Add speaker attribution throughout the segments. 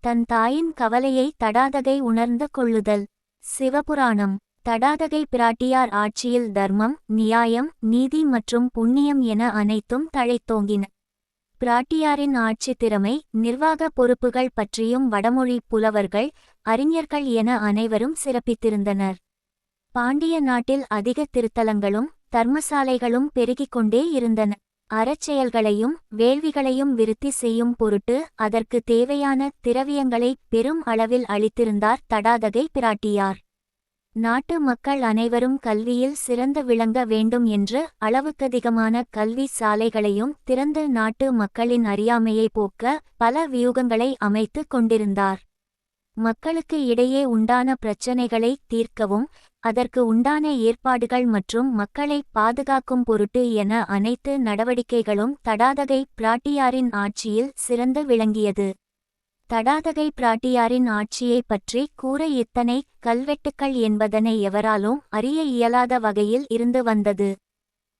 Speaker 1: தன் தாயின் கவலையை தடாதகை உணர்ந்து கொள்ளுதல். சிவபுராணம். தடாதகை பிராட்டியார் ஆட்சியில் தர்மம் நியாயம் நீதி மற்றும் புண்ணியம் என அனைத்தும் தழைத்தோங்கின. பிராட்டியாரின் ஆட்சி திறமை நிர்வாக பொறுப்புகள் பற்றியும் வடமொழி புலவர்கள் அறிஞர்கள் என அனைவரும் சிறப்பித்திருந்தனர். பாண்டிய நாட்டில் அதிக திருத்தலங்களும் தர்மசாலைகளும் பெருகிக் கொண்டே இருந்தன. அறச்செயல்களையும் வேள்விகளையும் விருத்தி செய்யும் பொருட்டு அதற்கு தேவையான திரவியங்களை பெரும் அளவில் அளித்திருந்தார் தடாதகை பிராட்டியார். நாட்டு மக்கள் அனைவரும் கல்வியில் சிறந்து விளங்க வேண்டும் என்று அளவுக்கதிகமான கல்வி சாலைகளையும் திறந்து நாட்டு மக்களின் அறியாமையை போக்க பல வியூகங்களை அமைத்து கொண்டிருந்தார். மக்களுக்கு இடையே உண்டான பிரச்சினைகளை தீர்க்கவும் அதற்கு உண்டான ஏற்பாடுகள் மற்றும் மக்களை பாதுகாக்கும் பொருட்டு என அனைத்து நடவடிக்கைகளும் தடாதகை பிராட்டியாரின் ஆட்சியில் சிறந்து விளங்கியது. தடாதகை பிராட்டியாரின் ஆட்சியைப் பற்றி கூற இத்தனை கல்வெட்டுக்கள் என்பதனை எவராலும் அறிய இயலாத வகையில் இருந்து வந்தது.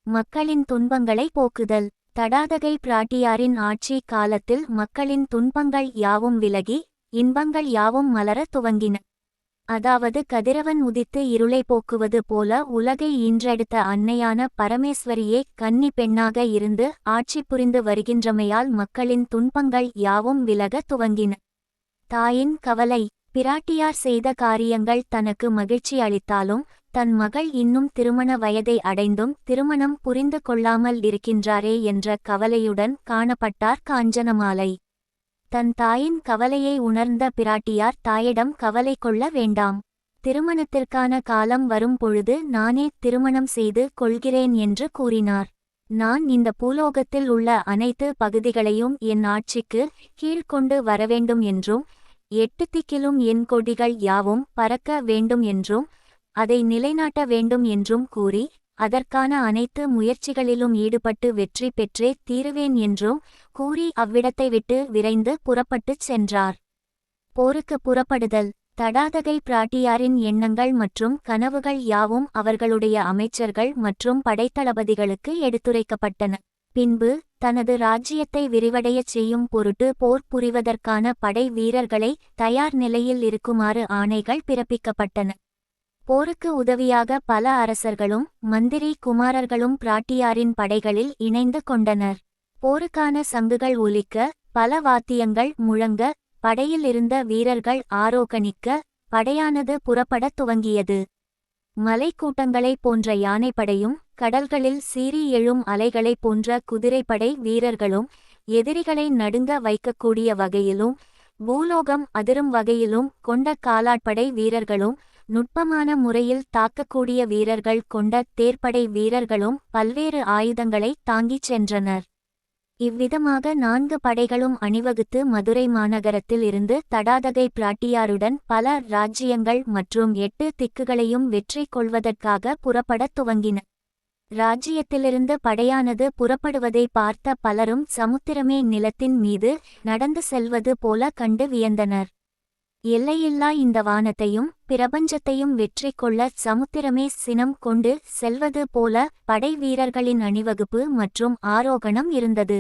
Speaker 1: மக்களின் துன்பங்களை போக்குதல். தடாதகை பிராட்டியாரின் ஆட்சி காலத்தில் மக்களின் துன்பங்கள் யாவும் விலகி இன்பங்கள் யாவும் மலர துவங்கின. அதாவது கதிரவன் உதித்து இருளை போக்குவது போல உலகை ஈன்றெடுத்த அன்னையான பரமேஸ்வரியே கன்னி பெண்ணாக இருந்து ஆட்சி புரிந்து வருகின்றமையால் மக்களின் துன்பங்கள் யாவும் விலக துவங்கின. தாயின் கவலை பிராட்டியார் செய்த காரியங்கள் தனக்கு மகிழ்ச்சி அளித்தாலும் தன் மகள் இன்னும் திருமண வயதை அடைந்தும் திருமணம் புரிந்து கொள்ளாமல் இருக்கின்றாரே என்ற கவலையுடன் காணப்பட்டார் காஞ்சனமாலை. தன் தாயின் கவலையை உணர்ந்த பிராட்டியார் தாயிடம் கவலை கொள்ள வேண்டாம். திருமணத்திற்கான காலம் வரும் பொழுது நானே திருமணம் செய்து கொள்கிறேன் என்று கூறினார். நான் இந்த பூலோகத்தில் உள்ள அனைத்து பகுதிகளையும் என் ஆட்சிக்கு கீழ்கொண்டு வரவேண்டும் என்றும் எட்டு திக்கிலும் என் கொடிகள் யாவும் பறக்க வேண்டும் என்றும் அதை நிலைநாட்ட வேண்டும் என்றும் கூறி அதற்கான அனைத்து முயற்சிகளிலும் ஈடுபட்டு வெற்றி பெற்றே தீருவேன் என்றும் கூறி அவ்விடத்தை விட்டு விரைந்து புறப்பட்டுச் சென்றார். போருக்கு புறப்படுதல். தடாதகை பிராட்டியாரின் எண்ணங்கள் மற்றும் கனவுகள் யாவும் அவர்களுடைய அமைச்சர்கள் மற்றும் படைத்தளபதிகளுக்கு எடுத்துரைக்கப்பட்டன. பின்பு தனது ராஜ்யத்தை விரிவடையச் செய்யும் பொருட்டு போர் புரிவதற்கான படை வீரர்களை தயார் நிலையில் இருக்குமாறு ஆணைகள் பிறப்பிக்கப்பட்டன. போருக்கு உதவியாக பல அரசர்களும் மந்திரி குமாரர்களும் பிராட்டியாரின் படைகளில் இணைந்து கொண்டனர். போருக்கான சங்குகள் ஒலிக்க பல வாத்தியங்கள் முழங்க படையில் இருந்த வீரர்கள் ஆரோகணிக்க படையானது புறப்படத் துவங்கியது. மலைக்கூட்டங்களைப் போன்ற யானைப்படையும் கடல்களில் சீறி எழும் அலைகளைப் போன்ற குதிரைப்படை வீரர்களும் எதிரிகளை நடுங்க வைக்கக்கூடிய வகையிலும் பூலோகம் அதிரும் வகையிலும் கொண்ட காலாட்படை வீரர்களும் நுட்பமான முறையில் தாக்கக்கூடிய வீரர்கள் கொண்ட தேர்ப்படை வீரர்களும் பல்வேறு ஆயுதங்களை தாங்கிச் சென்றனர். இவ்விதமாக நான்கு படைகளும் அணிவகுத்து மதுரை மாநகரத்தில் இருந்து தடாதகை பிராட்டியாருடன் பல ராஜ்யங்கள் மற்றும் எட்டு திக்குகளையும் வெற்றி கொள்வதற்காக புறப்படத் துவங்கின. ராஜ்யத்திலிருந்து படையானது புறப்படுவதை பார்த்த பலரும் சமுத்திரமே நிலத்தின் மீது நடந்து செல்வது போல கண்டு வியந்தனர். எல்லையில்லா இந்த வானத்தையும் பிரபஞ்சத்தையும் வெற்றி கொள்ள சமுத்திரமே சினம் கொண்டு செல்வது போல படை வீரர்களின் அணிவகுப்பு மற்றும் ஆரோகணம் இருந்தது.